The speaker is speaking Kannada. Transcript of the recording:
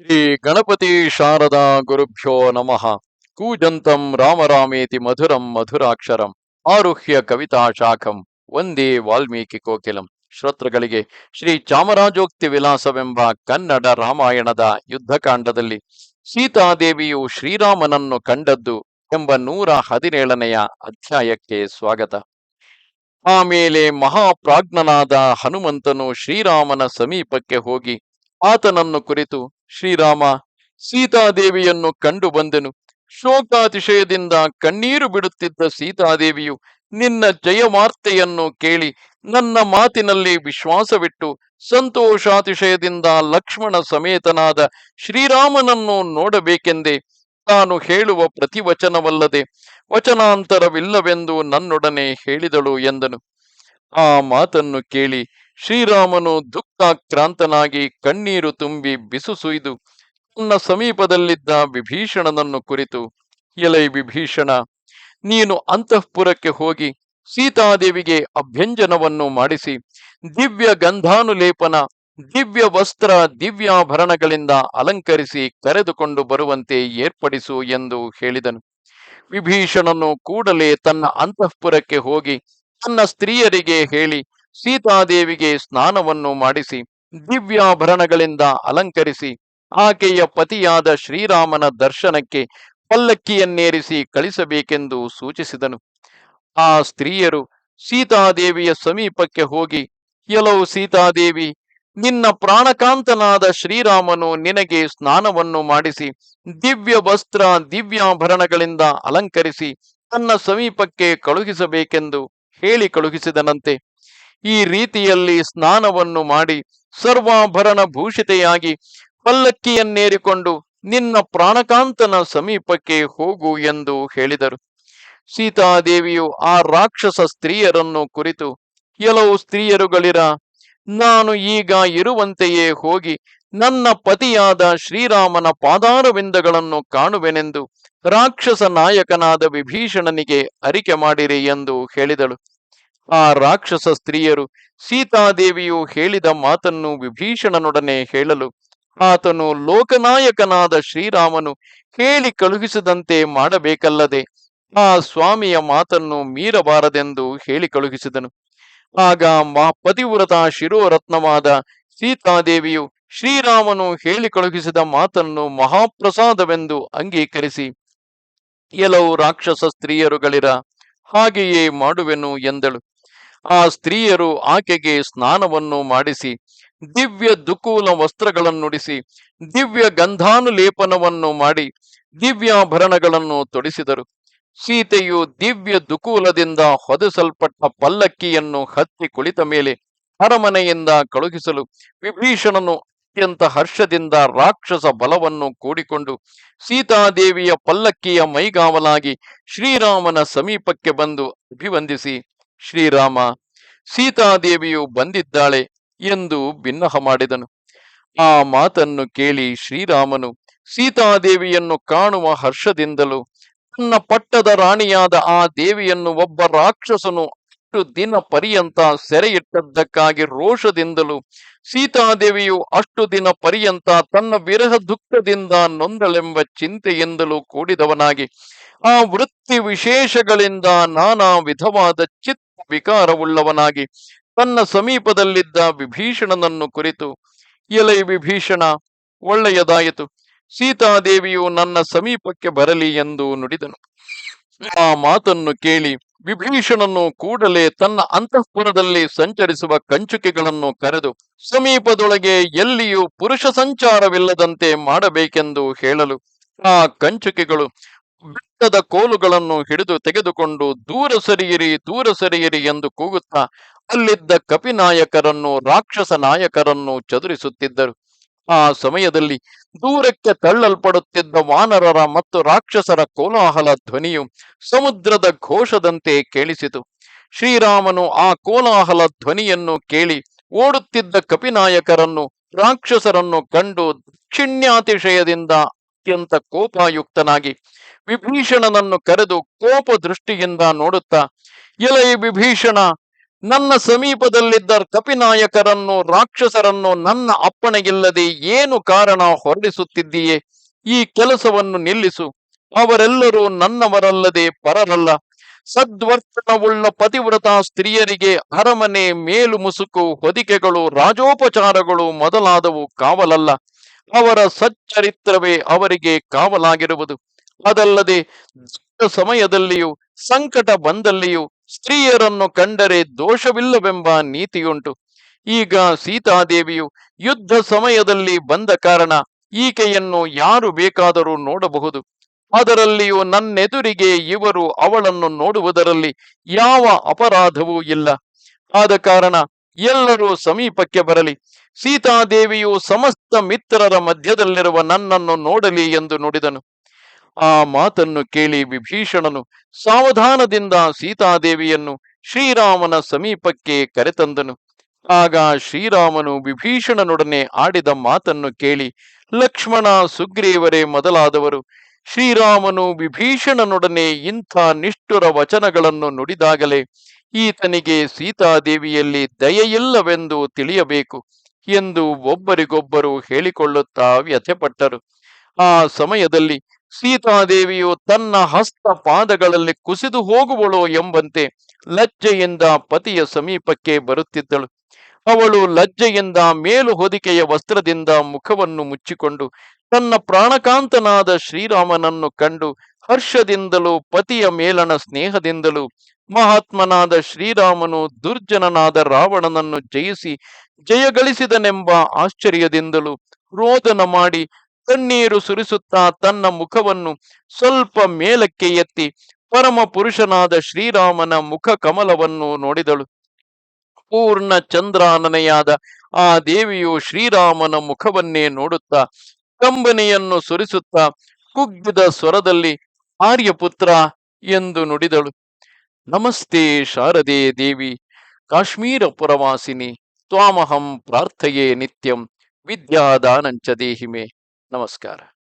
ಶ್ರೀ ಗಣಪತಿ ಶಾರದಾ ಗುರುಭ್ಯೋ ನಮಃ. ಕೂಜಂತಂ ರಾಮರಾಮೇತಿ ಮಧುರಂ ಮಧುರಾಕ್ಷರಂ. ಆರುಹ್ಯ ಕವಿತಾ ಶಾಖಂ. ಒಂದೇ ವಾಲ್ಮೀಕಿ ಕೋಕಿಲಂ. ಶ್ರೋತೃಗಳಿಗೆ ಶ್ರೀ ಚಾಮರಾಜೋಕ್ತಿ ವಿಲಾಸವೆಂಬ ಕನ್ನಡ ರಾಮಾಯಣದ ಯುದ್ಧಕಾಂಡದಲ್ಲಿ ಸೀತಾದೇವಿಯು ಶ್ರೀರಾಮನನ್ನು ಕಂಡದ್ದು ಎಂಬ ನೂರ ಹದಿನೇಳನೆಯ ಅಧ್ಯಾಯಕ್ಕೆ ಸ್ವಾಗತ. ಆಮೇಲೆ ಮಹಾಪ್ರಾಜ್ಞನಾದ ಹನುಮಂತನು ಶ್ರೀರಾಮನ ಸಮೀಪಕ್ಕೆ ಹೋಗಿ ಆತನನ್ನು ಕುರಿತು ಶ್ರೀರಾಮ ಸೀತಾದೇವಿಯನ್ನು ಕಂಡು ಬಂದೆನು. ಶೋಕಾತಿಶಯದಿಂದ ಕಣ್ಣೀರು ಬಿಡುತ್ತಿದ್ದ ಸೀತಾದೇವಿಯು ನಿನ್ನ ಜಯವಾರ್ತೆಯನ್ನು ಕೇಳಿ ನನ್ನ ಮಾತಿನಲ್ಲಿ ವಿಶ್ವಾಸವಿಟ್ಟು ಸಂತೋಷಾತಿಶಯದಿಂದ ಲಕ್ಷ್ಮಣ ಸಮೇತನಾದ ಶ್ರೀರಾಮನನ್ನು ನೋಡಬೇಕೆಂದೇ ತಾನು ಹೇಳುವ ಪ್ರತಿವಚನವಲ್ಲದೆ ವಚನಾಂತರವಿಲ್ಲವೆಂದು ನನ್ನೊಡನೆ ಹೇಳಿದಳು ಎಂದನು. ಆ ಮಾತನ್ನು ಕೇಳಿ ಶ್ರೀರಾಮನು ದುಃಖಾಕ್ರಾಂತನಾಗಿ ಕಣ್ಣೀರು ತುಂಬಿ ಬಿಸು ಸುಯ್ದು ತನ್ನ ಸಮೀಪದಲ್ಲಿದ್ದ ವಿಭೀಷಣನನ್ನು ಕುರಿತು, ಎಲೈ ವಿಭೀಷಣ, ನೀನು ಅಂತಃಪುರಕ್ಕೆ ಹೋಗಿ ಸೀತಾದೇವಿಗೆ ಅಭ್ಯಂಜನವನ್ನು ಮಾಡಿಸಿ, ದಿವ್ಯ ಗಂಧಾನುಲೇಪನ, ದಿವ್ಯ ವಸ್ತ್ರ, ದಿವ್ಯಾಭರಣಗಳಿಂದ ಅಲಂಕರಿಸಿ ಕರೆದುಕೊಂಡು ಬರುವಂತೆ ಏರ್ಪಡಿಸು ಎಂದು ಹೇಳಿದನು. ವಿಭೀಷಣನು ಕೂಡಲೇ ತನ್ನ ಅಂತಃಪುರಕ್ಕೆ ಹೋಗಿ ತನ್ನ ಸ್ತ್ರೀಯರಿಗೆ ಹೇಳಿ ಸೀತಾದೇವಿಗೆ ಸ್ನಾನವನ್ನು ಮಾಡಿಸಿ, ದಿವ್ಯಾಭರಣಗಳಿಂದ ಅಲಂಕರಿಸಿ, ಆಕೆಯ ಪತಿಯಾದ ಶ್ರೀರಾಮನ ದರ್ಶನಕ್ಕೆ ಪಲ್ಲಕ್ಕಿಯನ್ನೇರಿಸಿ ಕಳಿಸಬೇಕೆಂದು ಸೂಚಿಸಿದನು. ಆ ಸ್ತ್ರೀಯರು ಸೀತಾದೇವಿಯ ಸಮೀಪಕ್ಕೆ ಹೋಗಿ ಕೆಲವು ಸೀತಾದೇವಿ, ನಿನ್ನ ಪ್ರಾಣಕಾಂತನಾದ ಶ್ರೀರಾಮನು ನಿನಗೆ ಸ್ನಾನವನ್ನು ಮಾಡಿಸಿ, ದಿವ್ಯ ವಸ್ತ್ರ ದಿವ್ಯಾಭರಣಗಳಿಂದ ಅಲಂಕರಿಸಿ, ತನ್ನ ಸಮೀಪಕ್ಕೆ ಕಳುಹಿಸಬೇಕೆಂದು ಹೇಳಿ ಕಳುಹಿಸಿದನಂತೆ. ಈ ರೀತಿಯಲ್ಲಿ ಸ್ನಾನವನ್ನು ಮಾಡಿ ಸರ್ವಾಭರಣ ಭೂಷಿತೆಯಾಗಿ ಪಲ್ಲಕ್ಕಿಯನ್ನೇರಿಕೊಂಡು ನಿನ್ನ ಪ್ರಾಣಕಾಂತನ ಸಮೀಪಕ್ಕೆ ಹೋಗು ಎಂದು ಹೇಳಿದರು. ಸೀತಾದೇವಿಯು ಆ ರಾಕ್ಷಸ ಸ್ತ್ರೀಯರನ್ನು ಕುರಿತು, ಕೆಲವು ಸ್ತ್ರೀಯರುಗಳಿರ, ನಾನು ಈಗ ಇರುವಂತೆಯೇ ಹೋಗಿ ನನ್ನ ಪತಿಯಾದ ಶ್ರೀರಾಮನ ಪಾದಾರವಿಂದಗಳನ್ನು ಕಾಣುವೆನೆಂದು ರಾಕ್ಷಸ ನಾಯಕನಾದ ವಿಭೀಷಣನಿಗೆ ಅರಿಕೆ ಮಾಡಿರಿ ಎಂದು ಹೇಳಿದಳು. ಆ ರಾಕ್ಷಸ ಸ್ತ್ರೀಯರು ಸೀತಾದೇವಿಯು ಹೇಳಿದ ಮಾತನ್ನು ವಿಭೀಷಣನೊಡನೆ ಹೇಳಲು ಆತನು ಲೋಕನಾಯಕನಾದ ಶ್ರೀರಾಮನು ಹೇಳಿ ಕಳುಹಿಸದಂತೆ ಮಾಡಬೇಕಲ್ಲದೆ ಆ ಸ್ವಾಮಿಯ ಮಾತನ್ನು ಮೀರಬಾರದೆಂದು ಹೇಳಿ ಕಳುಹಿಸಿದನು. ಆಗ ಮಾ ಪತಿವ್ರತ ಶಿರೋರತ್ನವಾದ ಸೀತಾದೇವಿಯು ಶ್ರೀರಾಮನು ಹೇಳಿ ಕಳುಹಿಸಿದ ಮಾತನ್ನು ಮಹಾಪ್ರಸಾದವೆಂದು ಅಂಗೀಕರಿಸಿ ಕೆಲವು ರಾಕ್ಷಸ ಸ್ತ್ರೀಯರುಗಳಿರ, ಹಾಗೆಯೇ ಮಾಡುವೆನು ಎಂದಳು. ಆ ಸ್ತ್ರೀಯರು ಆಕೆಗೆ ಸ್ನಾನವನ್ನು ಮಾಡಿಸಿ, ದಿವ್ಯ ದುಕೂಲ ವಸ್ತ್ರಗಳನ್ನುಡಿಸಿ, ದಿವ್ಯ ಗಂಧಾನುಲೇಪನವನ್ನು ಮಾಡಿ ದಿವ್ಯಾಭರಣಗಳನ್ನು ತೊಡಿಸಿದರು. ಸೀತೆಯು ದಿವ್ಯ ದುಕೂಲದಿಂದ ಹೊದಿಸಲ್ಪಟ್ಟ ಪಲ್ಲಕ್ಕಿಯನ್ನು ಹತ್ತಿ ಕುಳಿತ ಮೇಲೆ ಅರಮನೆಯಿಂದ ಕಳುಹಿಸಲು ವಿಭೀಷಣನು ಅತ್ಯಂತ ಹರ್ಷದಿಂದ ರಾಕ್ಷಸ ಬಲವನ್ನು ಕೂಡಿಕೊಂಡು ಸೀತಾದೇವಿಯ ಪಲ್ಲಕ್ಕಿಯ ಮೈಗಾವಲಾಗಿ ಶ್ರೀರಾಮನ ಸಮೀಪಕ್ಕೆ ಬಂದು ಅಭಿವಂದಿಸಿ ಶ್ರೀರಾಮ, ಸೀತಾದೇವಿಯು ಬಂದಿದ್ದಾಳೆ ಎಂದು ಭಿನ್ನಹ ಮಾಡಿದನು. ಆ ಮಾತನ್ನು ಕೇಳಿ ಶ್ರೀರಾಮನು, ಸೀತಾದೇವಿಯನ್ನು ಕಾಣುವ ಹರ್ಷದಿಂದಲೂ, ತನ್ನ ಪಟ್ಟದ ರಾಣಿಯಾದ ಆ ದೇವಿಯನ್ನು ಒಬ್ಬ ರಾಕ್ಷಸನು ಅಷ್ಟು ದಿನ ಪರ್ಯಂತ ಸೆರೆಯಿಟ್ಟದ್ದಕ್ಕಾಗಿ ರೋಷದಿಂದಲೂ, ಸೀತಾದೇವಿಯು ಅಷ್ಟು ದಿನ ಪರ್ಯಂತ ತನ್ನ ವಿರಹ ದುಃಖದಿಂದ ನೊಂದಳೆಂಬ ಚಿಂತೆಯಿಂದಲೂ ಕೂಡಿದವನಾಗಿ, ಆ ವೃತ್ತಿ ವಿಶೇಷಗಳಿಂದ ನಾನಾ ವಿಧವಾದ ಚಿತ್ತ ವಿಕಾರವುಳ್ಳವನಾಗಿ ತನ್ನ ಸಮೀಪದಲ್ಲಿದ್ದ ವಿಭೀಷಣನನ್ನು ಕುರಿತು, ಎಲೆ ವಿಭೀಷಣ, ಒಳ್ಳೆಯದಾಯಿತು. ಸೀತಾದೇವಿಯು ನನ್ನ ಸಮೀಪಕ್ಕೆ ಬರಲಿ ಎಂದು ನುಡಿದನು. ಆ ಮಾತನ್ನು ಕೇಳಿ ವಿಭೀಷಣನು ಕೂಡಲೇ ತನ್ನ ಅಂತಃಪುರದಲ್ಲಿ ಸಂಚರಿಸುವ ಕಂಚುಕಿಗಳನ್ನು ಕರೆದು, ಸಮೀಪದೊಳಗೆ ಎಲ್ಲಿಯೂ ಪುರುಷ ಸಂಚಾರವಿಲ್ಲದಂತೆ ಮಾಡಬೇಕೆಂದು ಹೇಳಲು ಆ ಕಂಚುಕಿಗಳು ಬೆಟ್ಟದ ಕೋಲುಗಳನ್ನು ಹಿಡಿದು ತೆಗೆದುಕೊಂಡು ದೂರ ಸರಿಯಿರಿ ದೂರ ಸರಿಯಿರಿ ಎಂದು ಕೂಗುತ್ತಾ ಅಲ್ಲಿದ್ದ ಕಪಿನಾಯಕರನ್ನು, ರಾಕ್ಷಸ ನಾಯಕರನ್ನು ಚದುರಿಸುತ್ತಿದ್ದರು. ಆ ಸಮಯದಲ್ಲಿ ದೂರಕ್ಕೆ ತಳ್ಳಲ್ಪಡುತ್ತಿದ್ದ ವಾನರರ ಮತ್ತು ರಾಕ್ಷಸರ ಕೋಲಾಹಲ ಧ್ವನಿಯು ಸಮುದ್ರದ ಘೋಷದಂತೆ ಕೇಳಿಸಿತು. ಶ್ರೀರಾಮನು ಆ ಕೋಲಾಹಲ ಧ್ವನಿಯನ್ನು ಕೇಳಿ ಓಡುತ್ತಿದ್ದ ಕಪಿನಾಯಕರನ್ನು, ರಾಕ್ಷಸರನ್ನು ಕಂಡು ದಾಕ್ಷಿಣ್ಯಾತಿಶಯದಿಂದ ಅತ್ಯಂತ ಕೋಪಾಯುಕ್ತನಾಗಿ ವಿಭೀಷಣನನ್ನು ಕರೆದು ಕೋಪ ದೃಷ್ಟಿಯಿಂದ ನೋಡುತ್ತಾ, ಎಲೈ ವಿಭೀಷಣ, ನನ್ನ ಸಮೀಪದಲ್ಲಿದ್ದ ಕಪಿನಾಯಕರನ್ನು ರಾಕ್ಷಸರನ್ನು ನನ್ನ ಅಪ್ಪಣೆಗಿಲ್ಲದೆ ಏನು ಕಾರಣ ಹೊರಡಿಸುತ್ತಿದ್ದೀಯೇ? ಈ ಕೆಲಸವನ್ನು ನಿಲ್ಲಿಸು. ಅವರೆಲ್ಲರೂ ನನ್ನವರಲ್ಲದೆ ಪರರಲ್ಲ. ಸದ್ವರ್ತನವುಳ್ಳ ಪತಿವ್ರತ ಸ್ತ್ರೀಯರಿಗೆ ಅರಮನೆ ಮೇಲು ಮುಸುಕು ಹೊದಿಕೆಗಳು ರಾಜೋಪಚಾರಗಳು ಮೊದಲಾದವು ಕಾವಲಲ್ಲ. ಅವರ ಸಚ್ಚರಿತ್ರವೇ ಅವರಿಗೆ ಕಾವಲಾಗಿರುವುದು. ಅದಲ್ಲದೆ ದೊಡ್ಡ ಸಮಯದಲ್ಲಿಯೂ, ಸಂಕಟ ಬಂದಲ್ಲಿಯೂ ಸ್ತ್ರೀಯರನ್ನು ಕಂಡರೆ ದೋಷವಿಲ್ಲವೆಂಬ ನೀತಿಯುಂಟು. ಈಗ ಸೀತಾದೇವಿಯು ಯುದ್ಧ ಸಮಯದಲ್ಲಿ ಬಂದ ಕಾರಣ ಈಕೆಯನ್ನು ಯಾರು ಬೇಕಾದರೂ ನೋಡಬಹುದು. ಅದರಲ್ಲಿಯೂ ನನ್ನೆದುರಿಗೆ ಇವರು ಅವಳನ್ನು ನೋಡುವುದರಲ್ಲಿ ಯಾವ ಅಪರಾಧವೂ ಇಲ್ಲ. ಆದ ಕಾರಣ ಎಲ್ಲರೂ ಸಮೀಪಕ್ಕೆ ಬರಲಿ. ಸೀತಾದೇವಿಯು ಸಮಸ್ತ ಮಿತ್ರರ ಮಧ್ಯದಲ್ಲಿರುವ ನನ್ನನ್ನು ನೋಡಲಿ ಎಂದು ನುಡಿದನು. ಆ ಮಾತನ್ನು ಕೇಳಿ ವಿಭೀಷಣನು ಸಾವಧಾನದಿಂದ ಸೀತಾದೇವಿಯನ್ನು ಶ್ರೀರಾಮನ ಸಮೀಪಕ್ಕೆ ಕರೆತಂದನು. ಆಗ ಶ್ರೀರಾಮನು ವಿಭೀಷಣನೊಡನೆ ಆಡಿದ ಮಾತನ್ನು ಕೇಳಿ ಲಕ್ಷ್ಮಣ ಸುಗ್ರೀವರೇ ಮೊದಲಾದವರು. ಶ್ರೀರಾಮನು ವಿಭೀಷಣನೊಡನೆ ಇಂಥ ನಿಷ್ಠುರ ವಚನಗಳನ್ನು ನುಡಿದಾಗಲೇ ಈತನಿಗೆ ಸೀತಾದೇವಿಯಲ್ಲಿ ದಯೆಯಿಲ್ಲವೆಂದು ತಿಳಿಯಬೇಕು ಎಂದು ಒಬ್ಬರಿಗೊಬ್ಬರು ಹೇಳಿಕೊಳ್ಳುತ್ತಾ ವ್ಯಥೆಪಟ್ಟರು. ಆ ಸಮಯದಲ್ಲಿ ಸೀತಾದೇವಿಯು ತನ್ನ ಹಸ್ತ ಪಾದಗಳಲ್ಲಿ ಕುಸಿದು ಹೋಗುವಳೋ ಎಂಬಂತೆ ಲಜ್ಜೆಯಿಂದ ಪತಿಯ ಸಮೀಪಕ್ಕೆ ಬರುತ್ತಿದ್ದಳು. ಅವಳು ಲಜ್ಜೆಯಿಂದ ಮೇಲು ಹೊದಿಕೆಯ ವಸ್ತ್ರದಿಂದ ಮುಖವನ್ನು ಮುಚ್ಚಿಕೊಂಡು ತನ್ನ ಪ್ರಾಣಕಾಂತನಾದ ಶ್ರೀರಾಮನನ್ನು ಕಂಡು ಹರ್ಷದಿಂದಲೂ ಪತಿಯ ಮೇಲನ ಸ್ನೇಹದಿಂದಲೂ ಮಹಾತ್ಮನಾದ ಶ್ರೀರಾಮನು ದುರ್ಜನನಾದ ರಾವಣನನ್ನು ಜಯಿಸಿ ಜಯಗಳಿಸಿದನೆಂಬ ಆಶ್ಚರ್ಯದಿಂದಲೂ ರೋದನ ಮಾಡಿ ಕಣ್ಣೀರು ಸುರಿಸುತ್ತಾ ತನ್ನ ಮುಖವನ್ನು ಸ್ವಲ್ಪ ಮೇಲಕ್ಕೆ ಎತ್ತಿ ಪರಮ ಪುರುಷನಾದ ಶ್ರೀರಾಮನ ಮುಖ ಕಮಲವನ್ನು ನೋಡಿದಳು. ಪೂರ್ಣ ಚಂದ್ರಾನನೆಯಾದ ಆ ದೇವಿಯು ಶ್ರೀರಾಮನ ಮುಖವನ್ನೇ ನೋಡುತ್ತಾ ಕಂಬನಿಯನ್ನು ಸುರಿಸುತ್ತಾ ಕುಗ್ಗಿದ ಸ್ವರದಲ್ಲಿ, ಆರ್ಯಪುತ್ರ ಎಂದು ನುಡಿದಳು. ನಮಸ್ತೆ ಶಾರದೆ ದೇವಿ, ಕಾಶ್ಮೀರ ಪುರವಾಸಿನಿ, ತ್ವಾಮಹಂ ಪ್ರಾರ್ಥಯೇ ನಿತ್ಯಂ ವಿದ್ಯಾದಾನಂಚ ದೇಹಿಮೆ. ನಮಸ್ಕಾರ.